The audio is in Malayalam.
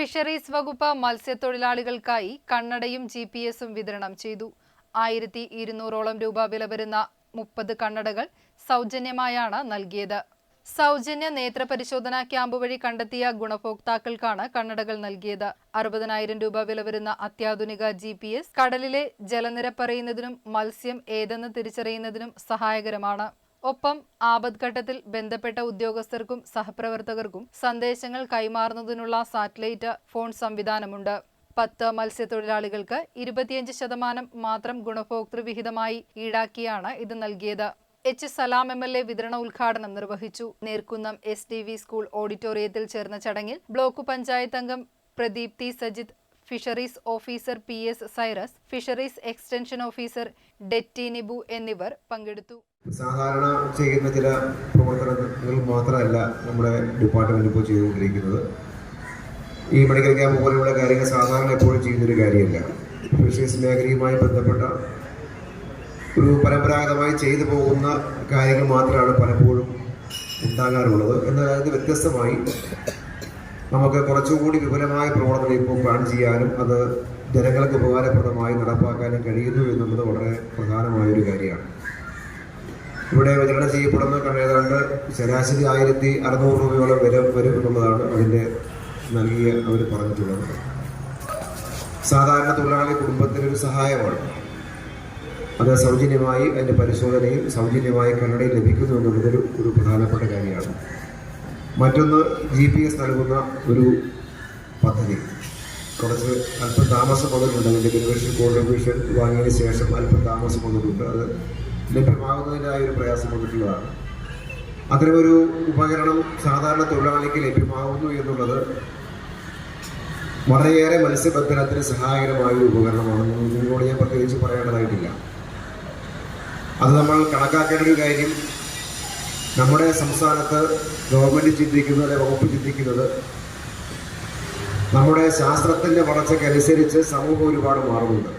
ഫിഷറീസ് വകുപ്പ് മത്സ്യത്തൊഴിലാളികൾക്കായി കണ്ണടയും ജി പി എസും വിതരണം ചെയ്തു. ആയിരത്തി ഇരുന്നൂറോളം രൂപ വില വരുന്ന മുപ്പത് കണ്ണടകൾ സൗജന്യമായാണ് നൽകിയത്. സൗജന്യ നേത്ര പരിശോധന ക്യാമ്പ് വഴി കണ്ടെത്തിയ ഗുണഭോക്താക്കൾക്കാണ് കണ്ണടകൾ നൽകിയത്. അറുപതിനായിരം രൂപ വില വരുന്ന അത്യാധുനിക ജി പി എസ് കടലിലെ ജലനിരപ്പറിയുന്നതിനും മത്സ്യം ഏതെന്ന് തിരിച്ചറിയുന്നതിനും സഹായകരമാണ്. ഒപ്പം ആപത്ഘട്ടത്തിൽ ബന്ധപ്പെട്ട ഉദ്യോഗസ്ഥർക്കും സഹപ്രവർത്തകർക്കും സന്ദേശങ്ങൾ കൈമാറുന്നതിനുള്ള സാറ്റലൈറ്റ് ഫോൺ സംവിധാനമുണ്ട്. പത്ത് മത്സ്യത്തൊഴിലാളികൾക്ക് ഇരുപത്തിയഞ്ച് ശതമാനം മാത്രം ഗുണഭോക്തൃ വിഹിതമായി ഈടാക്കിയാണ് ഇത് നൽകിയത്. H. Salam M. L. A വിതരണ ഉദ്ഘാടനം നിർവഹിച്ചു. Nerkunnam S T V school ഓഡിറ്റോറിയത്തിൽ ചേർന്ന ചടങ്ങിൽ ബ്ലോക്ക് പഞ്ചായത്ത് അംഗം Pradeepthi Sajith fisheries officer P S Cyrus fisheries extension officer Detty Nibu എന്നിവർ പങ്കെടുത്തു. സാധാരണ ചെയ്യുന്ന ചില പ്രവർത്തനങ്ങൾ മാത്രമല്ല നമ്മുടെ ഡിപ്പാർട്ട്മെന്റ് ഇപ്പോൾ ചെയ്തുകൊണ്ടിരിക്കുന്നത്. ഈ മെഡിക്കൽ ക്യാമ്പ് പോലെയുള്ള കാര്യങ്ങൾ സാധാരണ എപ്പോഴും ചെയ്യുന്നൊരു കാര്യമല്ല. ഫിഷറീസ് മേഖലയുമായി ബന്ധപ്പെട്ട ഒരു പരമ്പരാഗതമായി ചെയ്തു പോകുന്ന കാര്യങ്ങൾ മാത്രമാണ് പലപ്പോഴും ഉണ്ടാകാറുള്ളത്. എന്നാൽ അതിന് വ്യത്യസ്തമായി നമുക്ക് കുറച്ചുകൂടി വിപുലമായ പ്രവർത്തനം ഇപ്പോൾ പ്ലാൻ ചെയ്യാനും അത് ജനങ്ങൾക്ക് ഉപകാരപ്രദമായി നടപ്പാക്കാനും കഴിയുന്നു എന്നുള്ളത് വളരെ പ്രധാനമായൊരു കാര്യമാണ്. ഇവിടെ വിതരണം ചെയ്യപ്പെടുന്ന ഏതാണ്ട് ശരാശരി ആയിരത്തി അറുന്നൂറ് രൂപയോളം വില വരും എന്നുള്ളതാണ് അതിന്റെ നൽകിയ അവർ പറഞ്ഞിട്ടുള്ളത്. സാധാരണ തൊഴിലാളി കുടുംബത്തിനൊരു സഹായമാണ്. അത് സൗജന്യമായി അതിന്റെ പരിശോധനയും സൗജന്യമായി കണ്ണടയും ലഭിക്കുന്നു എന്നുള്ളതൊരു ഒരു പ്രധാനപ്പെട്ട കാര്യമാണ്. മറ്റൊന്ന് ജി പി എസ് നൽകുന്ന ഒരു പദ്ധതി. കുറച്ച് അല്പം താമസം വന്നിട്ടുണ്ട് അതിന്റെ കൺവെൻഷൻ കോൺട്രിബ്യൂഷൻ വാങ്ങിയതിന് ശേഷം അല്പം താമസം വന്നിട്ടുണ്ട് അത് ലഭ്യമാകുന്നതിനായ ഒരു പ്രയാസം വന്നിട്ടുള്ളതാണ്. അത്തരമൊരു ഉപകരണം സാധാരണ തൊഴിലാളിക്ക് ലഭ്യമാകുന്നു എന്നുള്ളത് വളരെയേറെ മത്സ്യബന്ധനത്തിന് സഹായകരമായ ഒരു ഉപകരണമാണെന്ന് നിങ്ങളോട് ഞാൻ പ്രത്യേകിച്ച് പറയേണ്ടതായിട്ടില്ല. അത് നമ്മൾ കണക്കാക്കേണ്ട ഒരു കാര്യം നമ്മുടെ സംസ്ഥാനത്ത് ഗവൺമെന്റ് ചിന്തിക്കുന്നത് വകുപ്പ് ചിന്തിക്കുന്നത് നമ്മുടെ ശാസ്ത്രത്തിന്റെ വളർച്ചയ്ക്കനുസരിച്ച് സമൂഹം ഒരുപാട് മാറുന്നുണ്ട്.